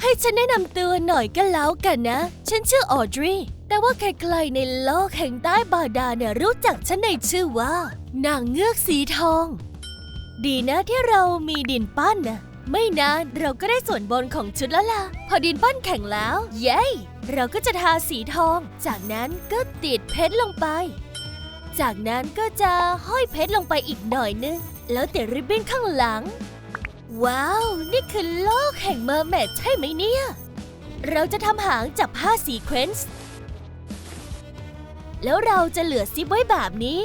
ให้ฉันแนะนำตัวหน่อยก็แล้วกันนะ ฉันชื่อออดรีแต่ว่าใครๆในโลกแห่งใต้บาดาลเนี่ยรู้จักฉันในชื่อว่า นางเงือกสีทอง ดีนะที่เรามีดินปั้นนะไม่นานเราก็ได้ส่วนบนของชุดแล้วล่ะ พอดินปั้นแข็งแล้ว เย้ เราก็จะทาสีทอง จากนั้นก็ติดเพชรลงไป จากนั้นก็จะห้อยเพชรลงไปอีกหน่อยนึง แล้วติดริบบิ้นข้างหลัง ว้าว นี่คือโลกแห่งเมอร์เมดใช่ไหมเนี่ย เราจะทำหางจากผ้าสีเควนซ์แล้วเราจะเหลือซิปไว้แบบนี้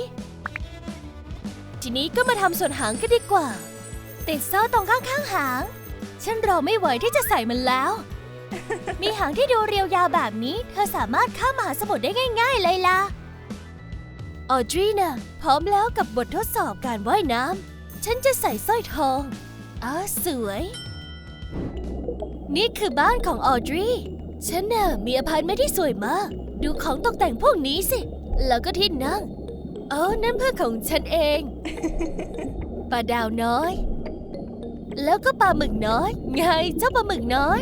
ทีนี้ก็มาทำส่วนหางกันดีกว่า ติดโซ่ตรงข้างๆหาง ฉันรอไม่ไหวที่จะใส่มันแล้ว มีหางที่ดูเรียวยาวแบบนี้ เธอสามารถข้ามมหาสมุทรได้ง่าย ๆ เลยล่ะ ออดรีนะพร้อมแล้วกับบททดสอบการว่ายน้ำ ฉันจะใส่สร้อยทอง อ๋อสวย นี่คือบ้านของออดรีฉันน่ะมีอพาร์ตเมนต์ที่สวยมาก ดูของตกแต่งพวกนี้สิ แล้วก็ที่นั่งเออนั่นเพื่อนของฉันเองปลาดาวน้อย แล้วก็ปลาหมึกน้อย ไงเจ้าปลาหมึกน้อย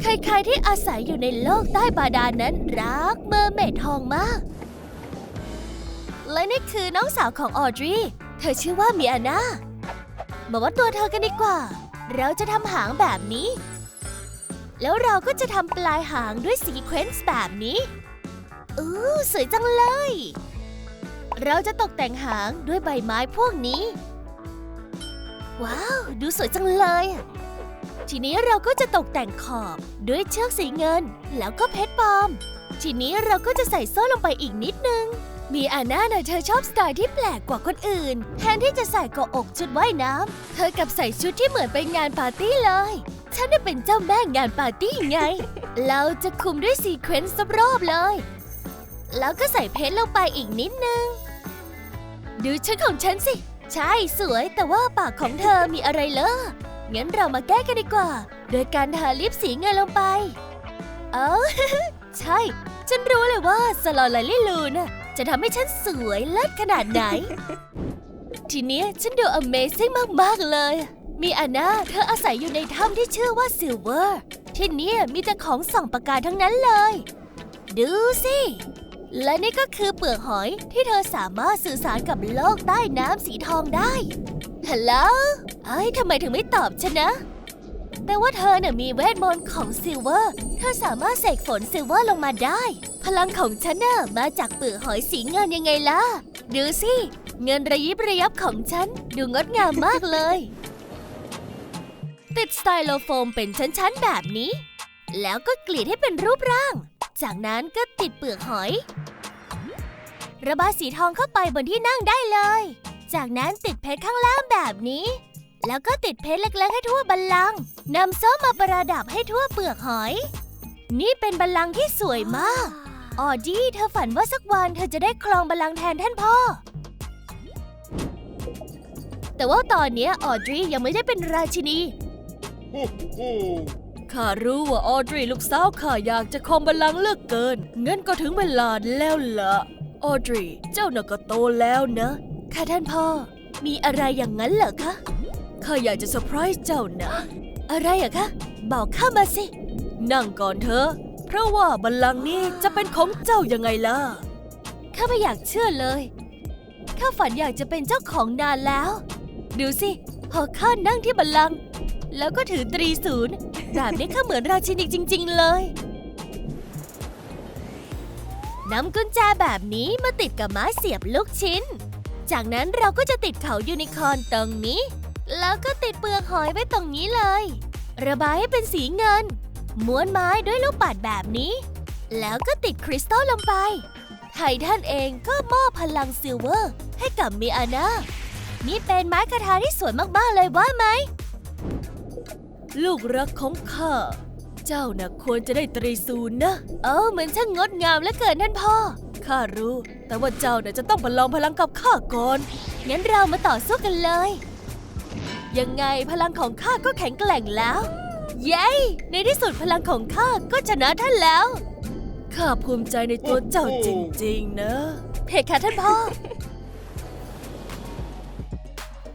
ใครๆที่อาศัยอยู่ในโลกใต้บาดาลนั้นรักเมอร์เมดทองมาก และนี่คือน้องสาวของออดรี เธอชื่อว่ามีอาน่า มาวัดตัวเธอกันดีกว่า เราจะทำหางแบบนี้ แล้วเราก็จะทำปลายหางด้วยซีเควนซ์แบบนี้อู้สวยจังเลย เราจะตกแต่งหางด้วยใบไม้พวกนี้ ว้าว ดูสวยจังเลย ทีนี้เราก็จะตกแต่งขอบด้วยเชือกสีเงิน แล้วก็เพชรปลอม ทีนี้เราก็จะใส่โซ่ลงไปอีกนิดนึง มีอาน่าน่ะเธอชอบสไตล์ที่แปลกกว่าคนอื่น แทนที่จะใส่เกาะอกชุดว่ายน้ำ เธอกลับใส่ชุดที่เหมือนไปงานปาร์ตี้เลย ฉันได้เป็นเจ้าแม่งานปาร์ตี้ไง เราจะคุมด้วยซีเควนซ์รอบเลย แล้วก็ใส่เพชรลงไปอีกนิดนึง ดูชุดของฉันสิ ใช่สวยแต่ว่าปากของเธอมีอะไรเลอะงั้นเรามาแก้กันดีกว่า โดยการทาลิปสีเงินลงไป เออใช่ ฉันรู้เลยว่าสลอลลิลูน่ะ จะทำให้ฉันสวยเลิศขนาดไหน ทีเนี้ยฉันดู Amazing มาก ๆ เลย มีอาน่าเธออาศัยอยู่ในถ้ำที่ชื่อว่าซิลเวอร์ที่เนี่ยมีแต่ของส่องประกายทั้งนั้นเลย ดูสิ และนี่ก็คือเปลือกหอยที่เธอสามารถสื่อสารกับโลกใต้น้ำสีทองได้ฮัลโหลเอ้ยทำไมถึงไม่ตอบฉันนะ แต่ว่าเธอเนี่ยมีเวทมนต์ของซิลเวอร์ เธอสามารถเสกฝนซิลเวอร์ลงมาได้ พลังของฉันน่ะมาจากเปลือกหอยสีเงินยังไงล่ะ ดูสิ เงินระยิบระยับของฉัน ดูงดงามมากเลย ติดสไตโลโฟมเป็นชั้นๆแบบนี้ แล้วก็กรีดให้เป็นรูปร่าง จากนั้นก็ติดเปลือกหอย ระบายสีทองเข้าไปบนที่นั่งได้เลย จากนั้นติดเพชรข้างล่างแบบนี้ แล้วก็ติดเพชรเล็กๆให้ทั่วบัลลังก์นำโซ่มาประดับให้ทั่วเปลือกหอย นี่เป็นบัลลังก์ที่สวยมาก ออดี้เธอฝันว่าสักวันเธอจะได้ครองบัลลังก์แทนท่านพ่อ แต่ว่าตอนเนี้ยออดรียังไม่ได้เป็นราชินี ข้ารู้ว่าออดรีลูกสาวข้าอยากจะครองบัลลังก์เหลือกเกิน งั้นก็ถึงเวลาแล้วล่ะ ออดรีเจ้าน่ะก็โตแล้วนะ ค่ะท่านพ่อ มีอะไรอย่างนั้นเหรอคะ ข้าอยากจะเซอร์ไพรส์เจ้านะ อะไรอะคะ บอกข้ามาสิ นั่งก่อนเถอะเพ ราะว่าบัลลังก์นี้จะเป็นของเจ้ายังไงล่ะ ข้าไม่อยากเชื่อเลย ข้าฝันอยากจะเป็นเจ้าของนานแล้ว ดูสิ พอข้านั่งที่บัลลังก์แล้วก็ถือตรีศูนย์แบบนี้ข้าเหมือนราชินีจริง ๆ เลยนำกุญแจแบบนี้มาติดกับไม้เสียบลูกชิ้น จากนั้นเราก็จะติดเขายูนิคอร์นตรงนี้ แล้วก็ติดเปลือกหอยไว้ตรงนี้เลย ระบายให้เป็นสีเงิน ม้วนไม้ด้วยลูกปัดแบบนี้ แล้วก็ติดคริสตัลลงไป ไททันเองก็มอบพลังซิลเวอร์ ให้กับมีอาน่านี่เป็นไม้คาทาที่สวยมาก ๆ เลยว่าไหม ลูกรักของข้า เจ้าน่ะควรจะได้ตรีศูนย์นะ เออเหมือนช่างงดงามเหลือเกินท่านพ่อ ข้ารู้ แต่ว่าเจ้าน่ะจะต้องประลองพลังกับข้าก่อน งั้นเรามาต่อสู้กันเลย ยังไงพลังของข้าก็แข็งแกร่งแล้ว เย้ ในที่สุดพลังของข้าก็ชนะท่านแล้ว ข้าภูมิใจในตัวเจ้าจริงๆ นะ เพคะท่านพ่อ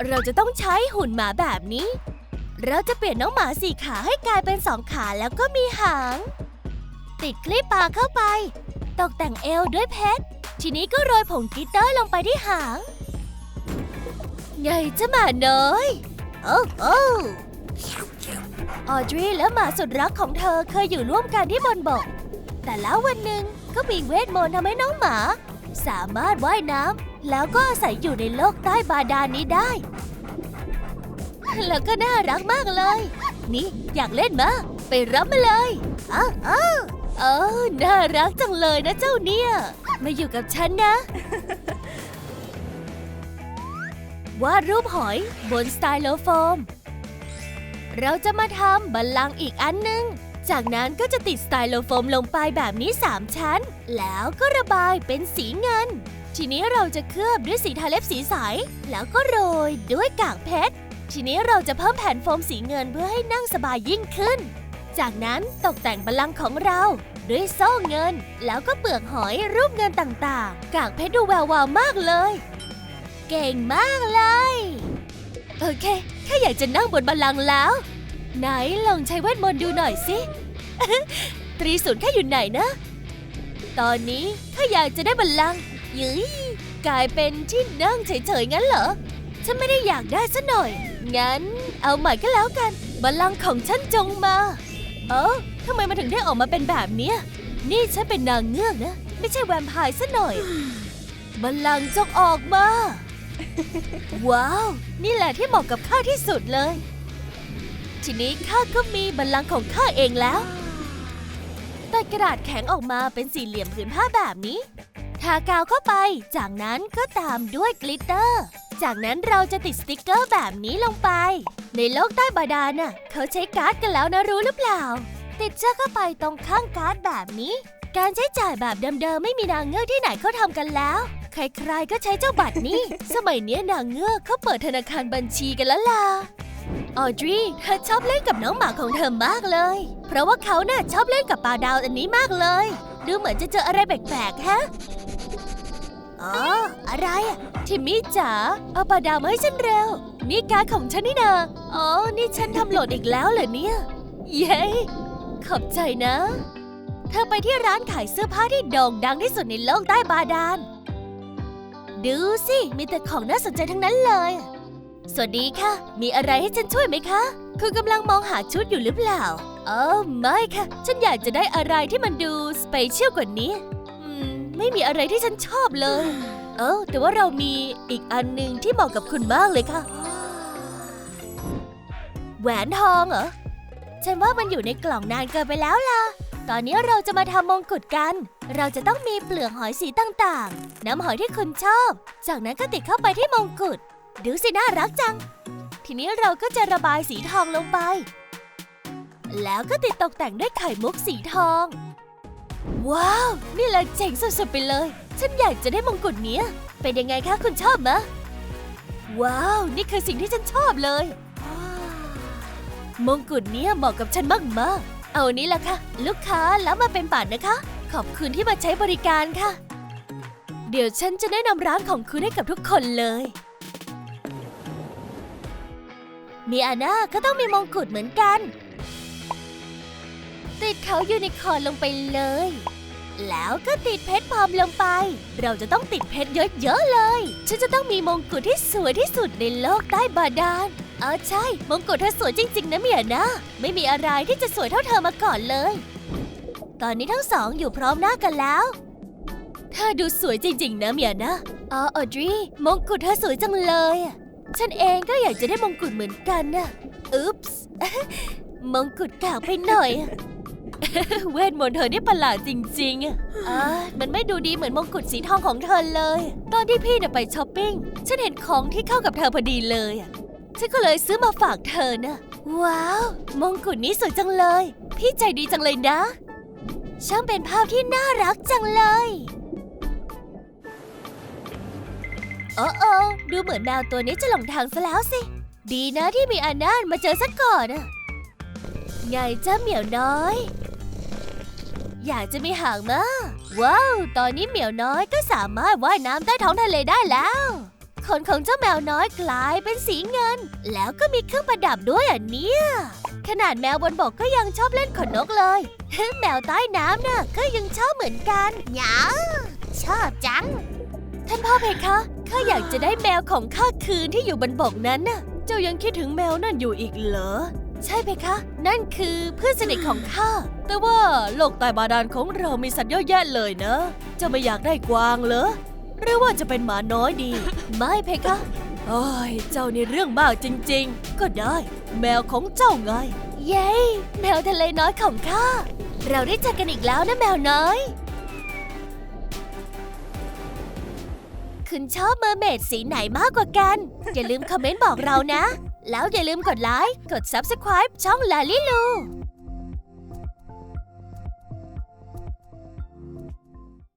เราจะต้องใช้หุ่นหมาแบบนี้ เราจะเปลี่ยนน้องหมาสี่ขาให้กลายเป็นสองขาแล้วก็มีหาง ติดคลิปปากเข้าไป ตกแต่งเอวด้วยเพชร ทีนี้ก็โรยผงกลิตเตอร์ลงไปที่หาง ไงจะหมาน้อย โอ้โอ้ ออดรีและหมาสุดรักของเธอเคยอยู่ร่วมกันที่บนบก แต่แล้ววันหนึ่งก็มีเวทมนต์ทำให้น้องหมา สามารถว่ายน้ำแล้วก็อาศัยอยู่ในโลกใต้บาดาลนี้ได้ แล้วก็น่ารักมากเลย นี่อยากเล่นมะไปรับมาเลยอ้าวอ้าวเออน่ารักจังเลยนะเจ้าเนี่ย มาอยู่กับฉันนะ วาดรูปหอยบนสไตโลโฟม เราจะมาทำบัลลังก์อีกอันหนึงจากนั้นก็จะติดสไตโลโฟมลงไปแบบนี้ 3 ชั้น แล้วก็ระบายเป็นสีเงิน ทีนี้เราจะเคลือบด้วยสีทาเล็บสีใส แล้วก็โรยด้วยกากเพชร ทีนี้เราจะเพิ่มแผ่นโฟมสีเงินเพื่อให้นั่งสบายยิ่งขึ้น จากนั้นตกแต่งบัลลังก์ของเราด้วยโซ่เงิน แล้วก็เปลือกหอยรูปเงินต่างๆ กากเพชรดูแวววาวมากเลย เก่งมากเลย โอเค แค่อยากจะนั่งบนบัลลังก์แล้ว ไหนลองใช้เวทมนต์ดูหน่อยสิ ตรีศูนย์แค่อยู่ไหนนะ ตอนนี้ถ้าอยากจะได้บัลลังก์ยืยกลายเป็นที่นั่งเฉยๆงั้นเหรอ ฉันไม่ได้อยากได้ซะหน่อย งั้นเอาใหม่ก็แล้วกัน บัลลังก์ของฉันจงมา เออทำไมมันถึงได้ออกมาเป็นแบบเนี้ย นี่ฉันเป็นนางเงือกนะ ไม่ใช่แวมไพร์ซะหน่อย บัลลังก์จงออกมา ว้าว นี่แหละที่เหมาะกับข้าที่สุดเลย ทีนี้ข้าก็มีบัลลังก์ของข้าเองแล้ว ตัดกระดาษแข็งออกมาเป็นสี่เหลี่ยมผืนผ้าแบบนี้ ทากาวเข้าไป จากนั้นก็ตามด้วยกลิตเตอร์ จากนั้นเราจะติดสติกเกอร์แบบนี้ลงไป ในโลกใต้บาดาลน่ะ เขาใช้การ์ดกันแล้วนะรู้หรือเปล่า ติดเชือกเข้าไปตรงข้างการ์ดแบบนี้ การใช้จ่ายแบบเดิมๆไม่มีนางเงือกที่ไหนเขาทำกันแล้ว ใครๆก็ใช้เจ้าบัตรนี้สมัยเนี้ยนางเงือกเขาเปิดธนาคารบัญชีกันแล้วล่ะ ออดรีเธอชอบเล่นกับน้องหมาของเธอมากเลย เพราะว่าเขาน่ะชอบเล่นกับปลาดาวอันนี้มากเลย ดูเหมือนจะเจออะไรแปลกๆ ฮะ อ๋อ อะไรอะทิมมี่จ๋า เอาปลาดาวมาให้ฉันเร็ว นี่การดของฉันนี่นาอ๋อ นี่ฉันทำโหลดอีกแล้วเหรอเนี่ย เย้ ขอบใจนะ เธอไปที่ร้านขายเสื้อผ้าที่โด่งดังที่สุดในโลกใต้บาดาล ดูสิ มีแต่ของน่าสนใจทั้งนั้นเลย สวัสดีค่ะ มีอะไรให้ฉันช่วยไหมคะ คุณกำลังมองหาชุดอยู่หรือเปล่าเออไม่ค่ะ ฉันอยากจะได้อะไรที่มันดูสเปเชียลกว่านี้ อืม ไม่มีอะไรที่ฉันชอบเลย เออ แต่ว่าเรามีอีกอันหนึ่งที่เหมาะกับคุณมากเลยค่ะ แหวนทองเหรอ ฉันว่ามันอยู่ในกล่องนานเกินไปแล้วล่ะ ตอนนี้เราจะมาทำมงกุฎกัน เราจะต้องมีเปลือกหอยสีต่างๆ น้ำหอยที่คุณชอบ จากนั้นก็ติดเข้าไปที่มงกุฎ ดูสิน่ารักจัง ทีนี้เราก็จะระบายสีทองลงไป แล้วก็ติดตกแต่งด้วยไข่มุกสีทอง ว้าว นี่แหละเจ๋งสุดๆไปเลย ฉันอยากจะได้มงกุฎเนี้ย เป็นยังไงคะคุณชอบมะว้าว นี่คือสิ่งที่ฉันชอบเลย มงกุฎเนี้ยเหมาะกับฉันมากๆ เอานี้แหละค่ะ ลูกค้าแล้วมาเป็นป่านนะคะ ขอบคุณที่มาใช้บริการค่ะ เดี๋ยวฉันจะแนะนำร้านของคุณให้กับทุกคนเลย มีอาน่าก็ต้องมีมงกุฎเหมือนกัน ติดเขายูนิคอร์นลงไปเลย แล้วก็ติดเพชรพรอมลงไป เราจะต้องติดเพชรเยอะๆเลย ฉันจะต้องมีมงกุฎที่สวยที่สุดในโลกใต้บาดาลเออใช่ มงกุฎเธอสวยจริง ๆ นะเมียนะ ไม่มีอะไรที่จะสวยเท่าเธอมาก่อนเลย ตอนนี้ทั้งสองอยู่พร้อมหน้ากันแล้วเธอดูสวยจริง ๆ นะเมียนะอ๋อออดรีมงกุฎเธอสวยจังเลย ฉันเองก็อยากจะได้มงกุฎเหมือนกันนะอุ๊ปส์มงกุฎกากไปหน่อย เวทมนต์เธอนี่ประหลาดจริงๆอะอ่ามันไม่ดูดีเหมือนมงกุฎสีทองของเธอเลย ตอนที่พี่น่ะไปช้อปปิ้ง ฉันเห็นของที่เข้ากับเธอพอดีเลยอะฉันก็เลยซื้อมาฝากเธอนะ ว้าว มงกุฎนี้สวยจังเลย พี่ใจดีจังเลยนะ ช่างเป็นภาพที่น่ารักจังเลยโอ้โอดูเหมือนแมวตัวนี้จะหลงทางซะแล้วสิ ดีนะที่มีอาน่านมาเจอซะก่อนอะ ไงจ้าเหมียวน้อย อยากจะมีหางมาว้าว ตอนนี้เหมียวน้อยก็สามารถว่ายน้ำใต้ท้องทะเลได้แล้วขขนของเจ้าแมวน้อยกลายเป็นสีเงิน แล้วก็มีเครื่องประดับด้วยอะเนี่ยขนาดแมวบนบกก็ยังชอบเล่นขนนกเลยแมวใต้น้ำน่ะก็ยังชอบเหมือนกันหยาชอบจัง ท่านพ่อเพคะข้าอยากจะได้แมวของข้าคืนที่อยู่บนบกนั้นน่ะ เจ้ายังคิดถึงแมวนั่นอยู่อีกเหรอ ใช่เพคะ นั่นคือเพื่อนสนิทของข้า แต่ว่าโลกใต้บาดาลของเรามีสัตว์เยอะแยะเลยนะจ้าไม่อยากได้กวางเหรอ หรือว่าจะเป็นหมาน้อยดี ไม่เพคะโอ้ยเจ้านี่เรื่องมากจริง ๆ ก็ได้ แมวของเจ้าไง เย้ แมวทะเลน้อยของข้า เราได้เจอกันอีกแล้วนะแมวน้อยคุณชอบเมอร์เมดสีไหนมากกว่ากัน อย่าลืมคอมเมนต์บอกเรานะ แล้วอย่าลืมกดไลค์ กด Subscribe ช่องลาลิลู